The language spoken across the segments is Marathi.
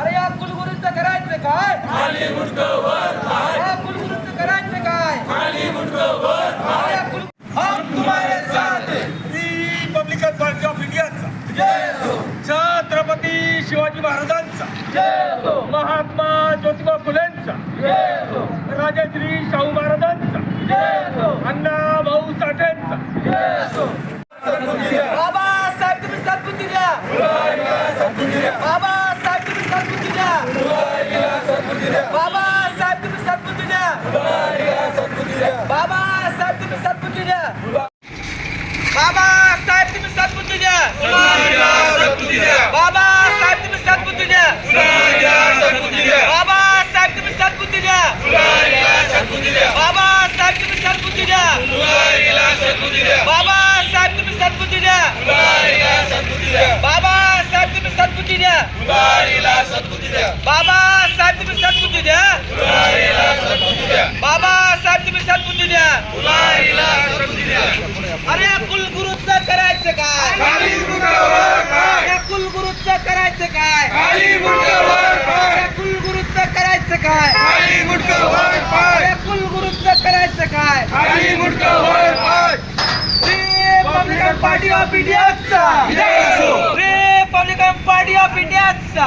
अरे या कुलगुरूचं करायचं काय? कुलगुरूचं करायचं काय या कुल- हम तुम्हारे साथ हैं. रिपब्लिकन पार्टी ऑफ इंडियाचा छत्रपती शिवाजी महाराजांचा. महात्मा ज्योतिबा फुलेंचा. राजश्री शाहू महाराजांचा. अण्णा भाऊ साठेंचा. बाबासाहेब तुम्ही सद्बुद्धी द्या. बाबासाहेब तुम्ही सद्बुद्धी द्या बाबासाहेब तुम्ही सद्बुद्धी द्या बाबासाहेब तुम्ही सद्बुद्धी द्या बाबासाहेब तुम्ही सद्बुद्धी द्या बाबासाहेब तुम्ही सद्बुद्धी द्या. बाबासाहेब तुम्ही सद्बुद्धी द्या. बाबासाहेब तुम्ही सद्बुद्धी द्या. अरे कुलगुरूचं करायचं काय? या कुलगुरूचं करायचं काय? या कुलगुरूचं करायचं काय? या कुलगुरूचं करायचं काय? रिपब्लिकन पार्टी ऑफ इंडियाचा. रिपब्लिकन पार्टी ऑफ साहेबांचा.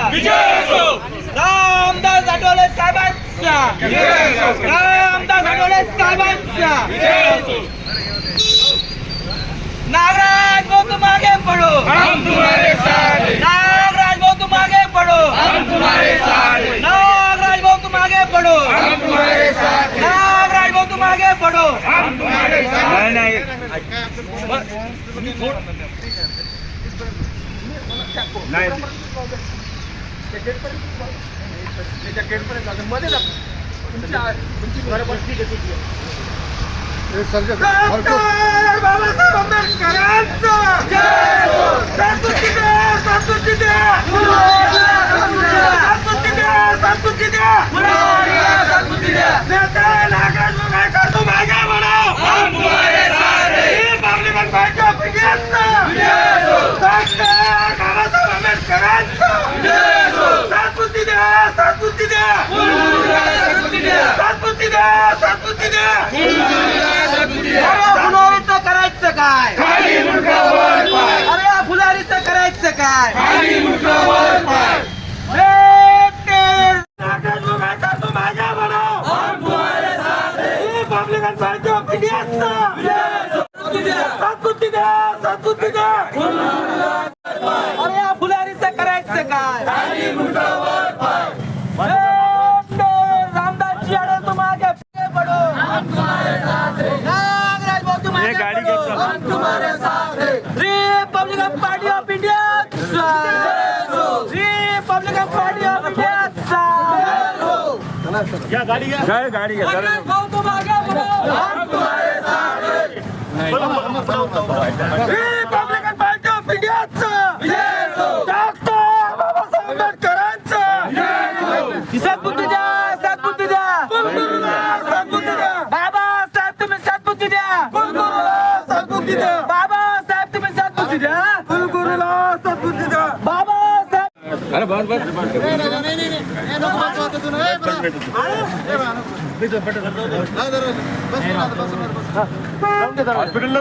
रामदास आठवले साहेबांचा. रामदास आठवले साहेबांचा. नागराज भाऊ तू मागे पडो. नागराज भाऊ तू मागे पडो. नागराज भाऊ तू मागे पडो. नागराज भाऊ तू मागे पडो. नाही. त्याच्यापर्यंत त्याच्याकडपर्यंत मध्ये तुमची घर बसली कधी बाबासाहेब आंबेडकरांचं काय? अरे या फुलारीचं करायचं काय? हे ते नागराज मुंगायकर काय गाडी घ्या. नागराज भाऊ तुम आगे बढ़ो हम तुम्हारे साथ हैं Republican party of India doctor Babasaheb आंबेडकरांचं सद्बुद्धी द्या सद्बुद्धी द्या सद्बुद्धी द्या बाबासाहेब तुम्ही सद्बुद्धी द्या सद्बुद्धी द्या बाबासाहेब तुम्ही सद्बुद्धी द्या कुलगुरूला सद्बुद्धी द्या बाबासाहेब अरे बस बस. हॉस्पिटलला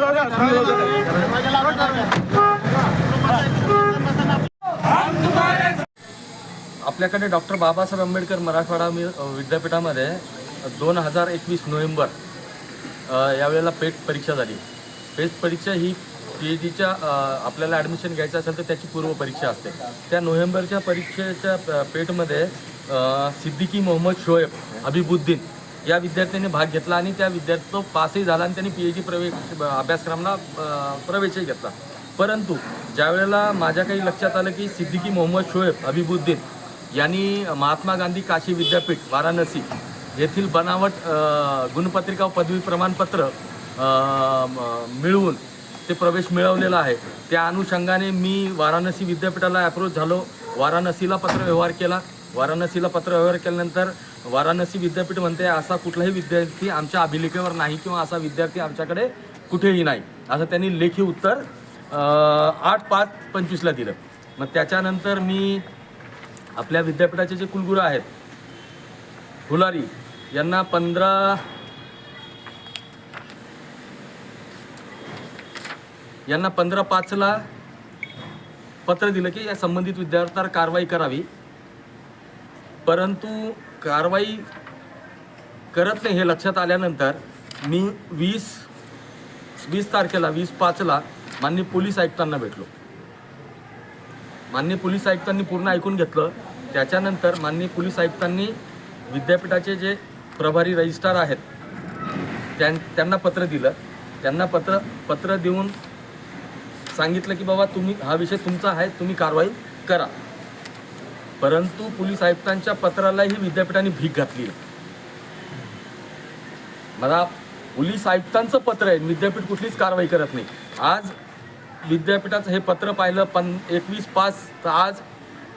आपल्याकडे डॉक्टर बाबासाहेब आंबेडकर मराठवाडा मि- विद्यापीठामध्ये दोन हजार एकवीस नोव्हेंबर अ, यावेळेला पेट परीक्षा झाली. पेट परीक्षा ही पी एच डीच्या आपल्याला ॲडमिशन घ्यायचं असेल तर त्याची पूर्वपरीक्षा असते. त्या नोव्हेंबरच्या परीक्षेच्या पेठमध्ये पेटमध्ये मोहम्मद शोएब हबीबुद्दीन या विद्यार्थ्यांनी भाग घेतला आणि त्या विद्यार्थी तो पासही झाला आणि त्यांनी पी एच डी प्रवेश अभ्यासक्रमाला प्रवेशही घेतला. परंतु ज्यावेळेला माझ्या काही लक्षात आलं की सिद्दिकी मोहम्मद शोएब हबीबुद्दीन यांनी महात्मा गांधी काशी विद्यापीठ वाराणसी येथील बनावट गुणपत्रिका व पदवी प्रमाणपत्र मिळवून ते प्रवेश मिळवलेला आहे. त्या अनुषंगाने मी वाराणसी विद्यापीठाला अप्रोच झालो. वाराणसीला पत्रव्यवहार केला. वाराणसीला पत्रव्यवहार केल्यानंतर वाराणसी विद्यापीठ म्हणते असा कुठलाही विद्यार्थी आमच्या अभिलेखेवर नाही किंवा असा विद्यार्थी आमच्याकडे कुठेही नाही. असं त्यांनी लेखी उत्तर आठ पाच पंचवीसला दिलं. मग त्याच्यानंतर मी आपल्या विद्यापीठाचे जे कुलगुरू आहेत फुलारी यांना पंधरा यांना पंधरा पाचला पत्र दिलं की या संबंधित विद्यार्थ्यावर कारवाई करावी. परंतु कारवाई करत नाही हे लक्षात आल्यानंतर मी वीस वीस तारखेला वीस पाचला माननीय पोलीस आयुक्तांना भेटलो. माननीय पोलीस आयुक्तांनी पूर्ण ऐकून घेतलं. त्याच्यानंतर माननीय पोलीस आयुक्तांनी विद्यापीठाचे जे प्रभारी रजिस्ट्रार आहेत त्यां त्यांना पत्र दिलं. त्यांना पत्र पत्र देऊन सांगितलं की बाबा तुम्ही हा विषय तुमचा आहे तुम्ही कारवाई करा. परंतु पोलीस आयुक्तांच्या पत्रालाही विद्यापीठाने भीक घातली. आहे. मला पोलीस आयुक्तांचं पत्र आहे विद्यापीठ कुठलीच कारवाई करत नाही. आज विद्यापीठाचं हे पत्र पाहिलं पण एकवीस पाच तर आज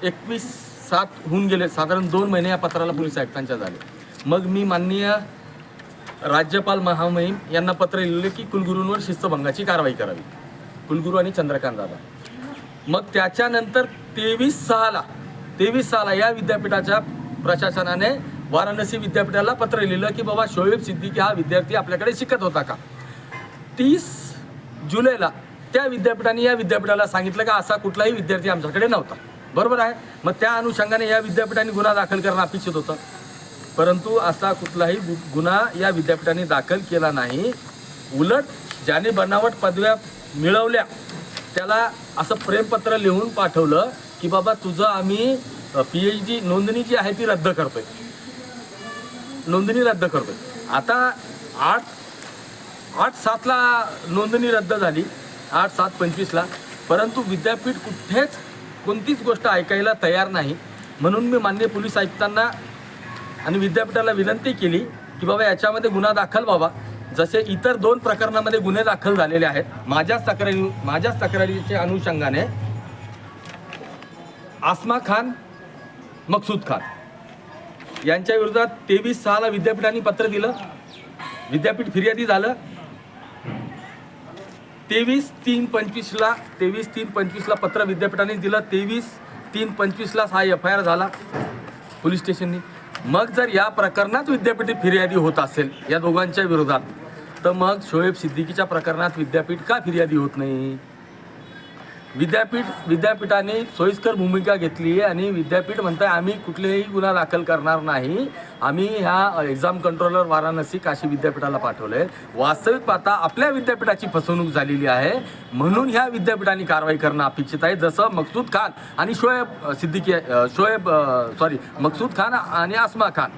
एकवीस सात होऊन गेले. साधारण दोन महिने या पत्राला पोलीस आयुक्तांच्या झाले. मग मी माननीय राज्यपाल महामहिम यांना पत्र लिहिले की कुलगुरूंवर शिस्तभंगाची कारवाई करावी. कुलगुरू आणि चंद्रकांत दादा. मग त्याच्यानंतर तेवीस सहाला तेवीस सहाला या विद्यापीठाच्या प्रशासनाने वाराणसी विद्यापीठाला पत्र लिहिलं की बाबा शोएब सिद्दीकी हा विद्यार्थी आपल्याकडे शिकत होता का? तीस जुलैला त्या विद्यापीठाने या विद्यापीठाला सांगितलं का असा कुठलाही विद्यार्थी आमच्याकडे नव्हता. बरोबर आहे? मग त्या अनुषंगाने या विद्यापीठाने गुन्हा दाखल करणं अपेक्षित होतं. परंतु असा कुठलाही गु- गुन्हा या विद्यापीठाने दाखल केला नाही. उलट ज्याने बनावट पदव्या मिळवल्या. त्याला असं प्रेमपत्र लिहून पाठवलं की बाबा तुझं आम्ही पी एच डी नोंदणी जी आहे ती रद्द करतोय. नोंदणी रद्द करतोय. आता आठ आठ सातला नोंदणी रद्द झाली. आठ सात पंचवीसला. परंतु विद्यापीठ कुठेच कोणतीच गोष्ट ऐकायला तयार नाही. म्हणून मी मान्य पोलीस आयुक्तांना आणि विद्यापीठाला विनंती केली की बाबा याच्यामध्ये गुन्हा दाखल व्हावा. जसे इतर दोन प्रकरणामध्ये गुन्हे दाखल झालेले आहेत माझ्याच तक्रारी माझ्याच तक्रारीच्या अनुषंगाने आसमा खान मकसूद खान यांच्या विरोधात तेवीस सहाला विद्यापीठाने पत्र दिलं. विद्यापीठ फिर्यादी झालं. तेवीस तीन पंचवीसला तेवीस तीन पंचवीसला पत्र विद्यापीठाने दिलं. तेवीस तीन पंचवीसलाच हा एफ आय आर झाला पोलीस स्टेशननी. मग जर या प्रकरणात विद्यापीठ फिर्यादी होत असेल या दोघांच्या विरोधात तर मग शोएब सिद्दीकीच्या प्रकरणात विद्यापीठ का फिर्यादी होत नाही? विद्यापीठ विद्यापीठाने सोयीस्कर भूमिका घेतली आहे आणि विद्यापीठ म्हणताय आम्ही कुठलेही गुन्हा दाखल करणार नाही. आम्ही ह्या एक्झाम कंट्रोलर वाराणसी काशी विद्यापीठाला पाठवलं आहे वास्तविक पाहता आपल्या विद्यापीठाची फसवणूक झालेली आहे. म्हणून ह्या विद्यापीठाने कारवाई करणं अपेक्षित आहे. जसं मकसूद खान आणि शोएब सिद्दीकी शोएब सॉरी मकसूद खान आणि आसमा खान.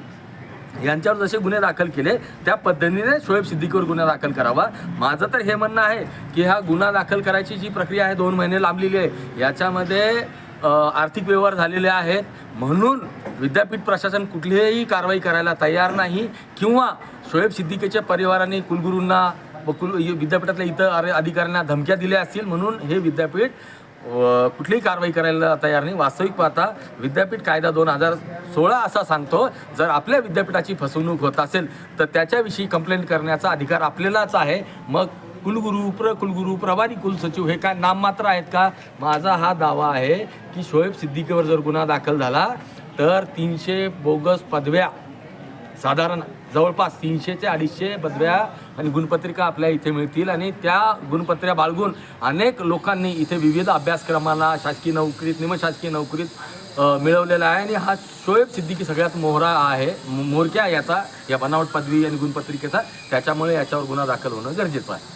यांच्यावर जसे गुन्हे दाखल केले त्या पद्धतीने शोएब सिद्दीकीवर गुन्हा दाखल करावा. माझं तर हे म्हणणं आहे की हा गुन्हा दाखल करायची जी प्रक्रिया आहे दोन महिने लांबलेली आहे याच्यामध्ये आर्थिक व्यवहार झालेले आहेत. म्हणून विद्यापीठ प्रशासन कुठलीही कारवाई करायला तयार नाही किंवा शोएब सिद्दीकीच्या परिवाराने कुलगुरूंना व कुल विद्यापीठातल्या इतर अधिकाऱ्यांना धमक्या दिल्या असतील म्हणून हे विद्यापीठ कुठलीही कारवाई करायला तयार नाही. वास्तविक पाहता विद्यापीठ कायदा दोन हजार सोळा असा सांगतो जर आपल्या विद्यापीठाची फसवणूक होत असेल तर त्याच्याविषयी कंप्लेंट करण्याचा अधिकार आपल्यालाच आहे. मग कुलगुरू प्रकुलगुरू प्रभारी कुलसचिव हे काय नाममात्र आहेत का? माझा हा दावा आहे की शोएब सिद्दीकीवर जर गुन्हा दाखल झाला तर तीनशे बोगस पदव्या साधारण जवळपास तीनशे ते अडीचशे पदव्या आणि गुणपत्रिका आपल्या इथे मिळतील. आणि त्या गुणपत्र्या बाळगून अनेक लोकांनी इथे विविध अभ्यासक्रमाला शासकीय नोकरीत निमशासकीय नोकरीत मिळवलेला आहे. आणि हा शोएब सिद्दीकी सगळ्यात मोहरा आहे मोरक्या याचा या बनावट पदवी आणि गुणपत्रिकेचा त्याच्यामुळे याच्यावर गुन्हा दाखल होणं गरजेचं आहे.